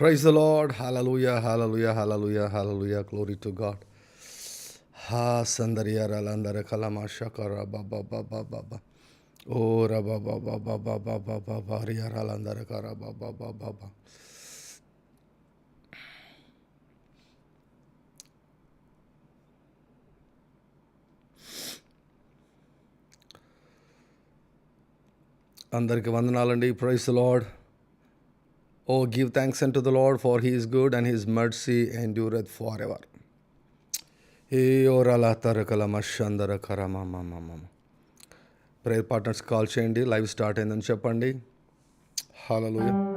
Praise the Lord hallelujah hallelujah hallelujah hallelujah glory to God హా సందర్య రలందర కలమా షకర బాబా బాబా ఓ రబా బాబా బాబా బాబా బాబా రియ రలందర కర బాబా బాబా బాబా వందనాలండి praise Lord O give thanks and to the Lord for his good and his mercy endureth for ever ఏ ఓరాల తరకల మషందర కరమమ్మ ప్రేయర్ పార్ట్నర్స్ కాల్ చేయండి. లైవ్ స్టార్ట్ అయిందని చెప్పండి. Hello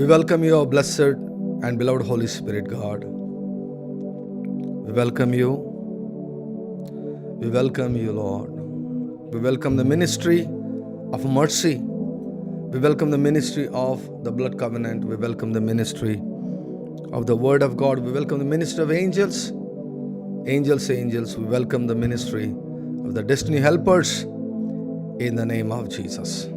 We welcome you, our blessed and beloved Holy Spirit, God. We welcome you. We welcome you, Lord. We welcome the ministry of mercy. We welcome the ministry of the blood covenant. We welcome the ministry of the word of God. We welcome the ministry of angels. Angels, angels. We welcome the ministry of the destiny helpers in the name of Jesus.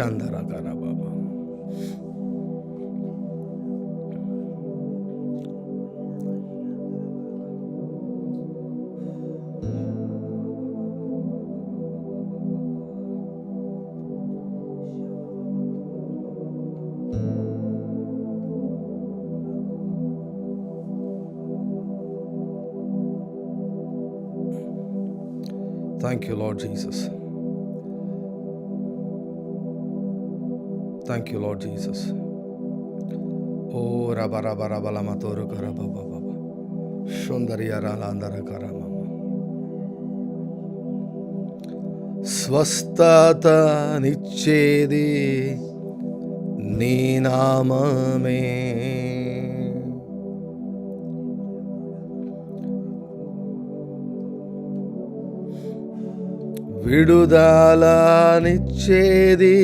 Baba. Thank you, Lord Jesus. Thank you Lord Jesus ఓ రబ రబ రబల మతోరు రబ బాబా సౌందర్య రాలందరకర స్వస్థత నిచ్చేది నీనామే నామమే విడుదలనిచ్చేది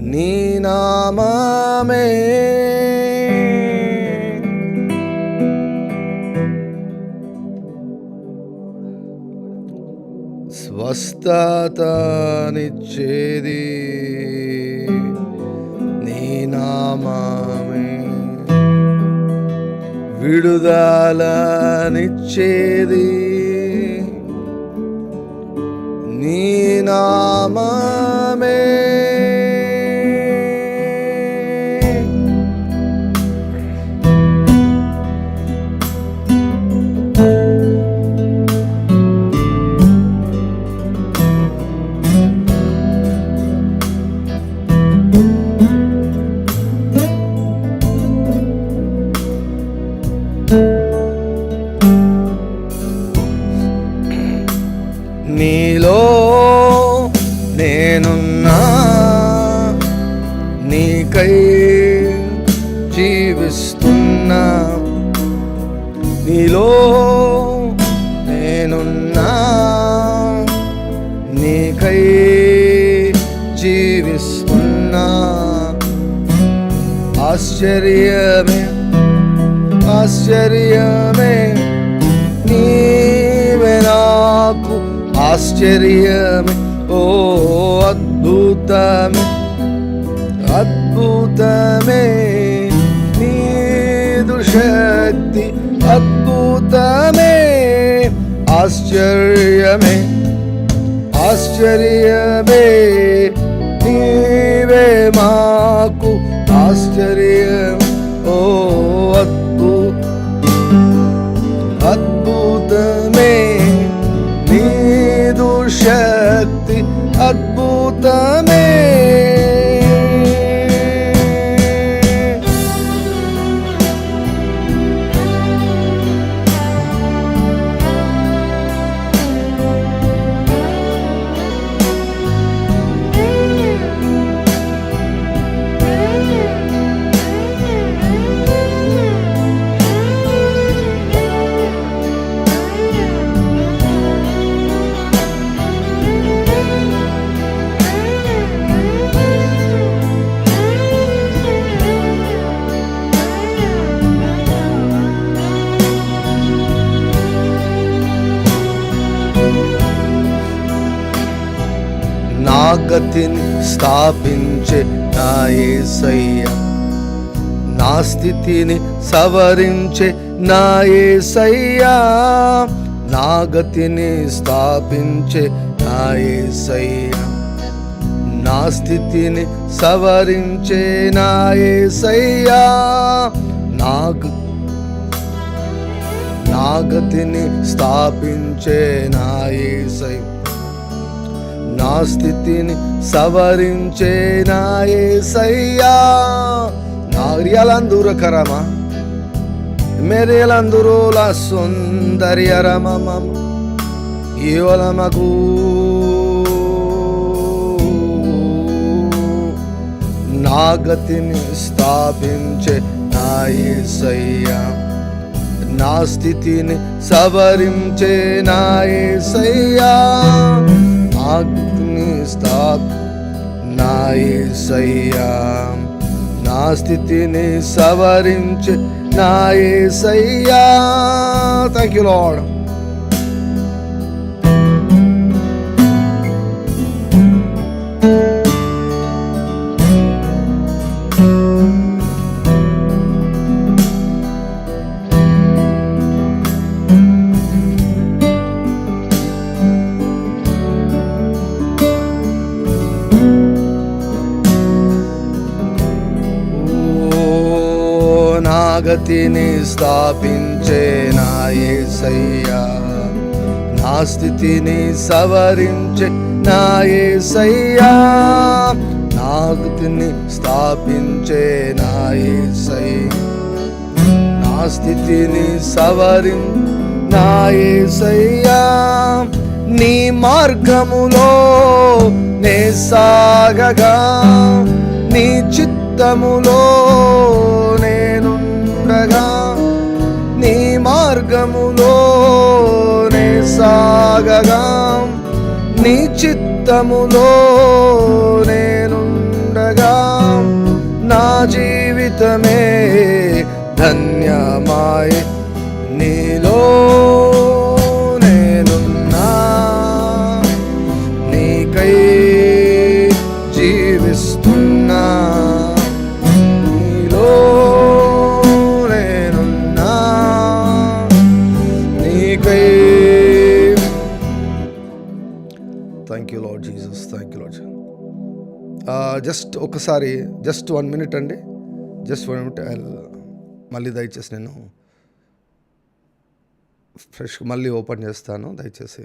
నీ నామమే. స్వస్థతనిచ్చేది నీ నామమే. విడుదలనిచ్చేది నీ నామమే. నీలో నేనున్నా నీకై జీవిస్తున్నా. నీలో నేనున్నా నీకై జీవిస్తున్నా. ఆశ్చర్య ఆశ్చర్యమే. నీవే నాకు ఆశ్చర్యమే. ఓ అద్భుతమే అద్భుతమే. నీదు శక్తి అద్భుతమే. ఆశ్చర్యమే ఆశ్చర్యమే. నీవే మాకు ఆశ్చర్యమే. శక్తి అద్భుతమే నా గతిని స్థాపించే నా ఏసయ్య. నా స్థితిని సవరించే నా ఏసయ్యా. నా గతిని స్థాపించే నా యేసయ్య నా స్థితిని సవరించే నా ఏసయ్యా. నాగ నా గతిని స్థాపించే నా ఏసయ్యా. నా స్థితిని సవరించే నాయే యేసయ్యా నాగరియాలందురకరమ కరమా మెరియలందురు లా ఈవలమకు నా గతిని స్థాపించే నా యేసయ్యా నా స్థితిని సవరించే నా యేసయ్యా నా ఏసయ్యా స్థాప్ నా నా స్థితిని సవరించే నా ఏసయ్యా. థ్యాంక్ యూ లాడ్ నా స్థాపించే నా యేసయ్యా నా స్థితిని సవరించే నా యేసయ్యా నా గతిని స్థాపించే నా యేసయ్యా నా స్థితిని సవరిం నా నీ మార్గములో నే సాగగా. నీ చిత్తములో చిత్తములో thank you Lord Jesus thank you Lord just ఒకసారి జస్ట్ వన్ మినిట్ అండి. జస్ట్ వన్ మినిట్ మళ్ళీ దయచేసి నేను ఫ్రెష్ మళ్ళీ ఓపెన్ చేస్తాను. దయచేసి